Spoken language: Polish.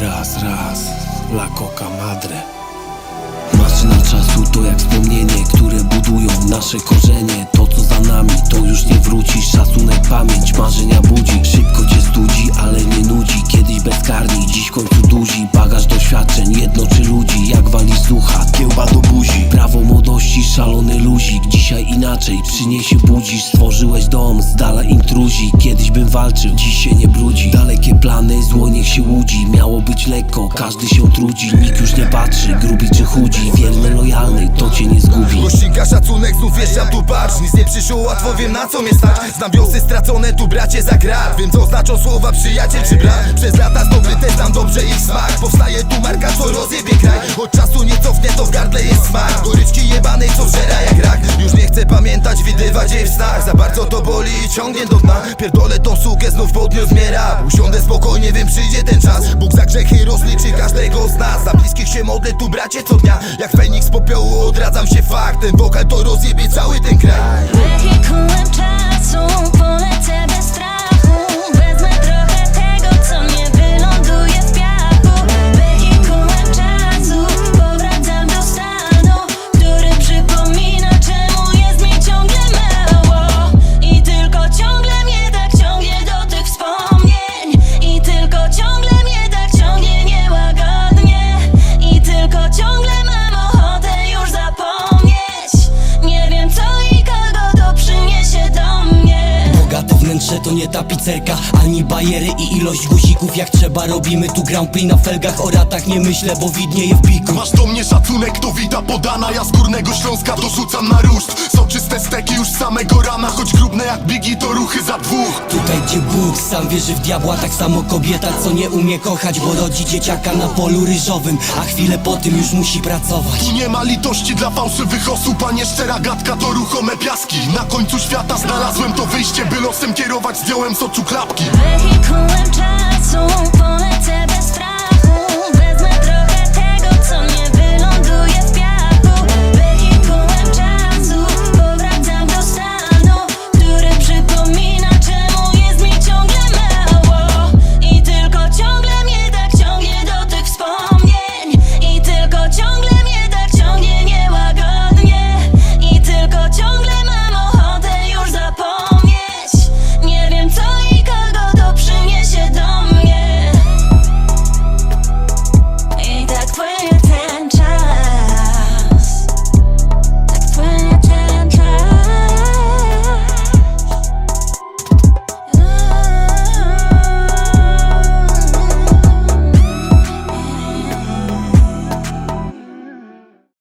La Coca Madre. Maszyna czasu to jak wspomnienie, które budują nasze korzenie. To co za nami, to już nie wróci. Szacunek, pamięć, marzenia budzi. Szybko cię studzi, ale nie nudzi. Kiedyś bezkarni, dziś końcu duzi. Bagaż doświadczeń, jednoczy ludzi Jak walisz ducha, kiełba do buzi. Prawo młodości, szalony luzik Dzisiaj inaczej, przyniesie budzisz Stworzyłeś dom, z dala intruzi Kiedyś bym walczył, dziś się nie brudzi. Dalekie plany, zło niech się łudzi Miało być lekko, każdy się trudzi Nikt już nie patrzy, grubi czy chudzi Wierny, lojalny, to cię nie zgubi. Gościnka, szacunek, znów wjeżdżam tu patrz Nic nie przyszło łatwo, wiem na co mnie stać? Znam wiosy stracone, tu bracie za grat Wiem co znaczą słowa przyjaciel czy brat. Przez lata zdobyte znam dobrze ich smak Powstaje tu marka, co rozjebie kraj. Od czasu nie cofnie, to w gardle jest smak. Goryczki jebanej, co żera jak rak. Już nie chcę pamiętać, widywać jej w snach. Za bardzo to boli i ciągnie do dna. Pierdolę tą sukę, znów podniósł mnie rap Usiądę spokojnie, wiem przyjdzie ten czas. Bóg za grzechy rozliczy każdego z nas. Za bliskich się modlę, tu bracie co dnia. Jak Feniks z popiołu odradzam się fakt Ten wokal to rozjebie cały ten kraj wnętrze to nie tapicerka Ani bajery i ilość guzików. Jak trzeba robimy tu Grand Prix na felgach. O ratach nie myślę, bo widnieje w piku Masz do mnie szacunek, to wita podana. Ja z górnego Śląska dorzucam na ruszt Soczyste steki już z samego rana Choć grubne jak bigi to ruchy za dwóch. Tutaj gdzie Bóg sam wierzy w diabła Tak samo kobieta, co nie umie kochać Bo rodzi dzieciaka na polu ryżowym A chwilę po tym już musi pracować. Tu nie ma litości dla fałszywych osób A nie szczera gadka to ruchome piaski. Na końcu świata znalazłem to wyjście By losem kierować zdjąłem z oczu klapki. Wehikułem czasu